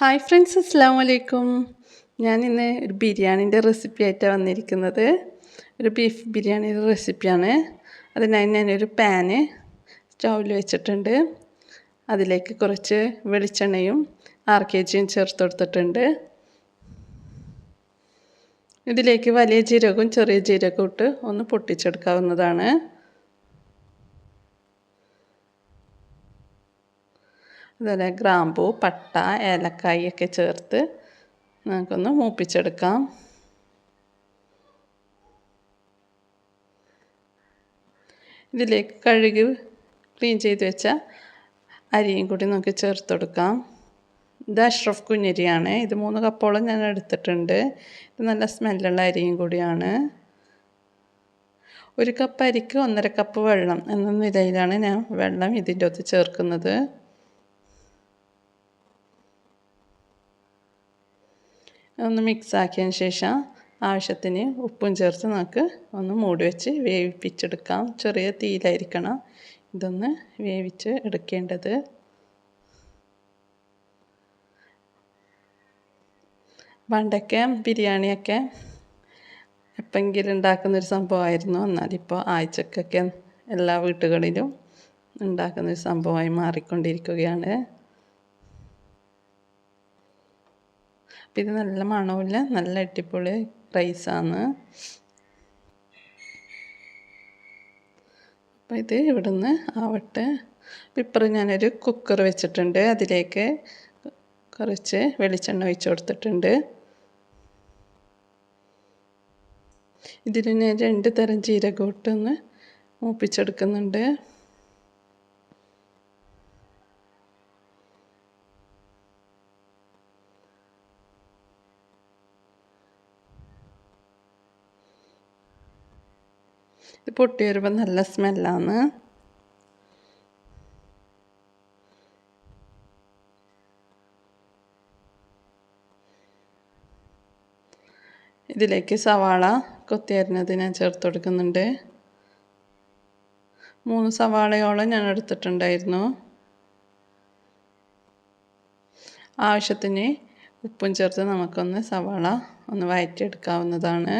Hi friends അസ്സാം വലൈക്കും ഞാൻ ഇന്ന് ഒരു ബിരിയാണിന്റെ റെസിപ്പി ആയിട്ടാണ് വന്നിരിക്കുന്നത്. ഒരു ബീഫ് ബിരിയാണിയുടെ റെസിപ്പിയാണ് അതിനായി ഞാനൊരു പാന് സ്റ്റൗവിൽ വെച്ചിട്ടുണ്ട്. അതിലേക്ക് കുറച്ച് വെളിച്ചെണ്ണയും ആറ് കെ ജിയും ചേർത്ത് കൊടുത്തിട്ടുണ്ട്. ഇതിലേക്ക് വലിയ ജീരകവും ചെറിയ ജീരകവും ഇട്ട് ഒന്ന് പൊട്ടിച്ചെടുക്കാവുന്നതാണ്. അതുപോലെ ഗ്രാമ്പൂ പട്ട ഏലക്കായൊക്കെ ചേർത്ത് നമുക്കൊന്ന് മൂപ്പിച്ചെടുക്കാം. ഇതിലേക്ക് കഴുകി ക്ലീൻ ചെയ്ത് വെച്ച അരിയും കൂടി നമുക്ക് ചേർത്ത് കൊടുക്കാം. ഇത് അഷ്റഫ് കുഞ്ഞരിയാണ്. ഇത് മൂന്ന് കപ്പോളം ഞാൻ എടുത്തിട്ടുണ്ട്. ഇത് നല്ല സ്മെല്ലുള്ള അരിയും കൂടിയാണ്. ഒരു കപ്പ് അരിക്ക് ഒന്നര കപ്പ് വെള്ളം എന്ന നിലയിലാണ് ഞാൻ വെള്ളം ഇതിന്റെ അകത്ത് ചേർക്കുന്നത്. ഒന്ന് മിക്സ് ആക്കിയതിന് ശേഷം ആവശ്യത്തിന് ഉപ്പും ചേർത്ത് നമുക്ക് ഒന്ന് മൂടി വെച്ച് വേവിപ്പിച്ചെടുക്കാം. ചെറിയ തീയിലായിരിക്കണം ഇതൊന്ന് വേവിച്ച് എടുക്കേണ്ടത്. പണ്ടൊക്കെ ബിരിയാണിയൊക്കെ എപ്പെങ്കിലും ഉണ്ടാക്കുന്നൊരു സംഭവമായിരുന്നു. എന്നാലിപ്പോൾ ആഴ്ചക്കൊക്കെ എല്ലാ വീട്ടുകളിലും ഉണ്ടാക്കുന്നൊരു സംഭവമായി മാറിക്കൊണ്ടിരിക്കുകയാണ്. അപ്പം നല്ല മണമില്ല നല്ല അടിപൊളി റൈസാണ്. അപ്പം ഇത് ഇവിടുന്ന് ആവട്ടെ. ഇപ്പറ ഞാനൊരു കുക്കർ വെച്ചിട്ടുണ്ട്. അതിലേക്ക് കുറച്ച് വെളിച്ചെണ്ണ ഒഴിച്ച് കൊടുത്തിട്ടുണ്ട്. ഇതിൽ ഞാൻ രണ്ട് തരം ജീരകം മൂപ്പിച്ചെടുക്കുന്നുണ്ട്. ഇത് പൊട്ടി വരുമ്പോൾ നല്ല സ്മെല്ലാണ് ഇതിലേക്ക് സവാള കൊത്തി അരിഞ്ഞത് ഞാൻ ചേർത്ത് കൊടുക്കുന്നുണ്ട്. മൂന്ന് സവാളയോളം ഞാൻ എടുത്തിട്ടുണ്ടായിരുന്നു. ആവശ്യത്തിന് ഉപ്പും ചേർത്ത് നമുക്കൊന്ന് സവാള ഒന്ന് വഴറ്റിയെടുക്കാവുന്നതാണ്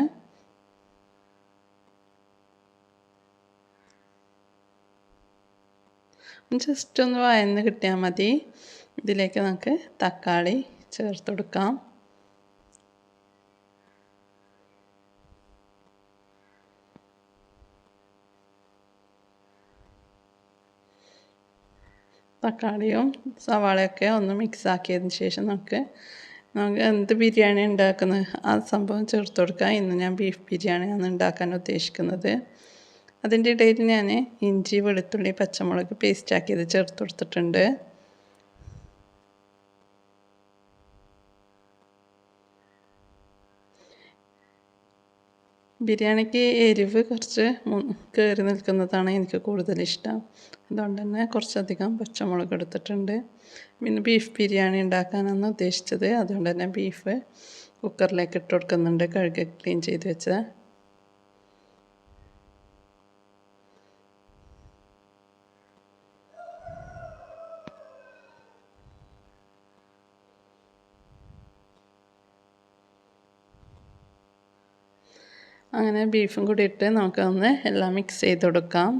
ജസ്റ്റ് ഒന്ന് വയന്ന് കിട്ടിയാൽ മതി. ഇതിലേക്ക് നമുക്ക് തക്കാളി ചേർത്ത് കൊടുക്കാം. തക്കാളിയും സവാളയൊക്കെ ഒന്ന് മിക്സ് ആക്കിയതിന് ശേഷം നമുക്ക് നമുക്ക് എന്ത് ബിരിയാണി ഉണ്ടാക്കുന്നത്? ആ സംഭവം ചേർത്ത് കൊടുക്കാം. ഇന്ന് ഞാൻ ബീഫ് ബിരിയാണിയാണ് ഉണ്ടാക്കാൻ ഉദ്ദേശിക്കുന്നത്. അതിന്റെ ഇടയിൽ ഞാൻ ഇഞ്ചി വെളുത്തുള്ളി പച്ചമുളക് പേസ്റ്റാക്കിയത് ചേർത്ത് കൊടുത്തിട്ടുണ്ട്. ബിരിയാണിക്ക് എരിവ് കുറച്ച് കയറി നിൽക്കുന്നതാണ് എനിക്ക് കൂടുതൽ ഇഷ്ടം. അതുകൊണ്ട് തന്നെ കുറച്ചധികം പച്ചമുളക് എടുത്തിട്ടുണ്ട്. പിന്നെ ബീഫ് ബിരിയാണി ഉണ്ടാക്കാനാണ് ഉദ്ദേശിച്ചത്. അതുകൊണ്ട് തന്നെ ബീഫ് കുക്കറിലേക്ക് ഇട്ട് കൊടുക്കുന്നുണ്ട് കഴുകി ക്ലീൻ ചെയ്ത് വെച്ച അങ്ങനെ ബീഫും കൂടി ഇട്ട് നമുക്കൊന്ന് എല്ലാം മിക്സ് ചെയ്ത് കൊടുക്കാം.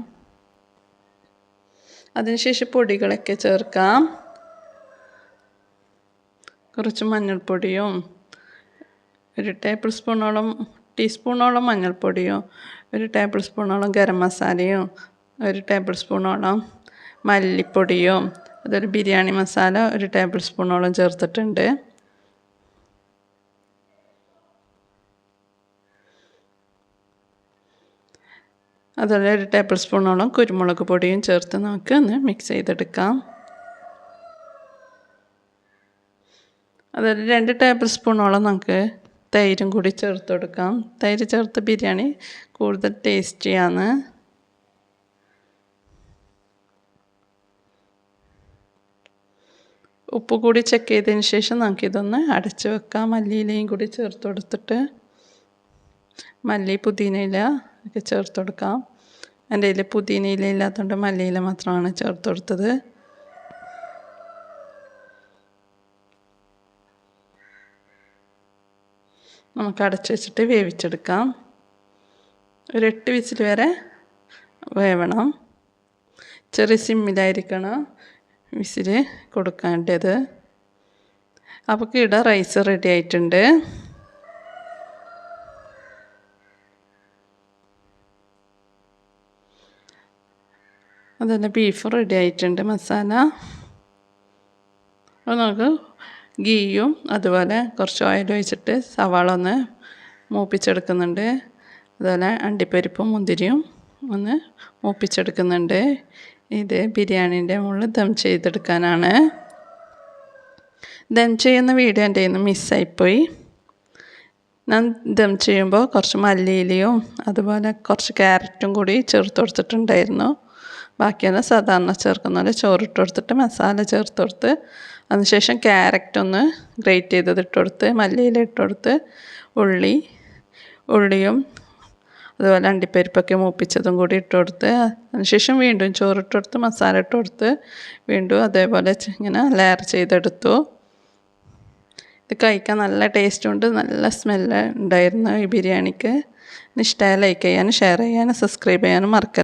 അതിനുശേഷം പൊടികളൊക്കെ ചേർക്കാം. കുറച്ച് മഞ്ഞൾപ്പൊടിയും ഒരു ടേബിൾ സ്പൂണോളം ടീസ്പൂണോളം മഞ്ഞൾപ്പൊടിയും ഒരു ടേബിൾ സ്പൂണോളം ഗരം മസാലയും ഒരു ടേബിൾ സ്പൂണോളം മല്ലിപ്പൊടിയും അതൊരു ബിരിയാണി മസാല ഒരു ടേബിൾ സ്പൂണോളം ചേർത്തിട്ടുണ്ട്. അതുപോലെ ഒരു ടേബിൾ സ്പൂണോളം കുരുമുളക് പൊടിയും ചേർത്ത് നമുക്ക് ഒന്ന് മിക്സ് ചെയ്തെടുക്കാം. അതുപോലെ രണ്ട് ടേബിൾ സ്പൂണോളം നമുക്ക് തൈരും കൂടി ചേർത്ത് കൊടുക്കാം. തൈര് ചേർത്ത് ബിരിയാണി കൂടുതൽ ടേസ്റ്റിയാണ്. ഉപ്പ് കൂടി ചെക്ക് ചെയ്തതിന് ശേഷം നമുക്കിതൊന്ന് അടച്ച് വെക്കാം. മല്ലിയിലയും കൂടി ചേർത്ത് കൊടുത്തിട്ട്. മല്ലി പുതിനയില ഒക്കെ ചേർത്ത് കൊടുക്കാം. എന്റെ കയ്യിൽ പുതിനയില ഇല്ലാത്തതുകൊണ്ട് മല്ലിയില മാത്രമാണ് ചേർത്ത് കൊടുത്തത്. നമുക്ക് അടച്ചു വെച്ചിട്ട് വേവിച്ചെടുക്കാം. ഒരു എട്ട് വിസിൽ വരെ വേവണം. ചെറിയ സിമ്മിലായിരിക്കണം വിസിൽ കൊടുക്കേണ്ടത്. അപ്പോൾ കിട റൈസ് റെഡി ആയിട്ടുണ്ട്. അതുപോലെ ബീഫ് റെഡി ആയിട്ടുണ്ട് മസാല. അപ്പോൾ നമുക്ക് ഗീയും അതുപോലെ കുറച്ച് ഓയിൽ ഒഴിച്ചിട്ട് സവാള ഒന്ന് മൂപ്പിച്ചെടുക്കുന്നുണ്ട്. അതുപോലെ അണ്ടിപ്പരിപ്പും മുന്തിരിയും ഒന്ന് മൂപ്പിച്ചെടുക്കുന്നുണ്ട്. ഇത് ബിരിയാണീന്റെ മുകളിൽ ദം ചെയ്തെടുക്കാനാണ്. ദം ചെയ്യുന്ന വീഡിയോ എന്റെ നിന്ന് മിസ്സായിപ്പോയി. ഞാൻ ദം ചെയ്യുമ്പോൾ കുറച്ച് മല്ലിയിലയും അതുപോലെ കുറച്ച് ക്യാരറ്റും കൂടി ചേർത്ത് കൊടുത്തിട്ടുണ്ടായിരുന്നു. ബാക്കിയെല്ലാം സാധാരണ ചേർക്കുന്ന ചോറിട്ട് കൊടുത്തിട്ട് മസാല ചേർത്ത് കൊടുത്ത് അതിനുശേഷം ക്യാരറ്റ് ഒന്ന് ഗ്രേറ്റ് ചെയ്തത് ഇട്ട് കൊടുത്ത് മല്ലിയില ഇട്ട് കൊടുത്ത് ഉള്ളി ഉള്ളിയും അതുപോലെ അണ്ടിപ്പരിപ്പൊക്കെ മൂപ്പിച്ചതും കൂടി ഇട്ട് കൊടുത്ത് അതിനുശേഷം വീണ്ടും ചോറിട്ട് കൊടുത്ത് മസാല ഇട്ട് കൊടുത്ത് വീണ്ടും അതേപോലെ ഇങ്ങനെ ലെയർ ചെയ്തെടുത്തു. ഇത് കഴിക്കാൻ നല്ല ടേസ്റ്റും ഉണ്ട് നല്ല സ്മെല്ല് ഉണ്ടായിരുന്നു ഈ ബിരിയാണിക്ക്. ഇഷ്ടമായ ലൈക്ക് ചെയ്യാനും ഷെയർ ചെയ്യാനും സബ്സ്ക്രൈബ് ചെയ്യാനും മറക്കരുത്.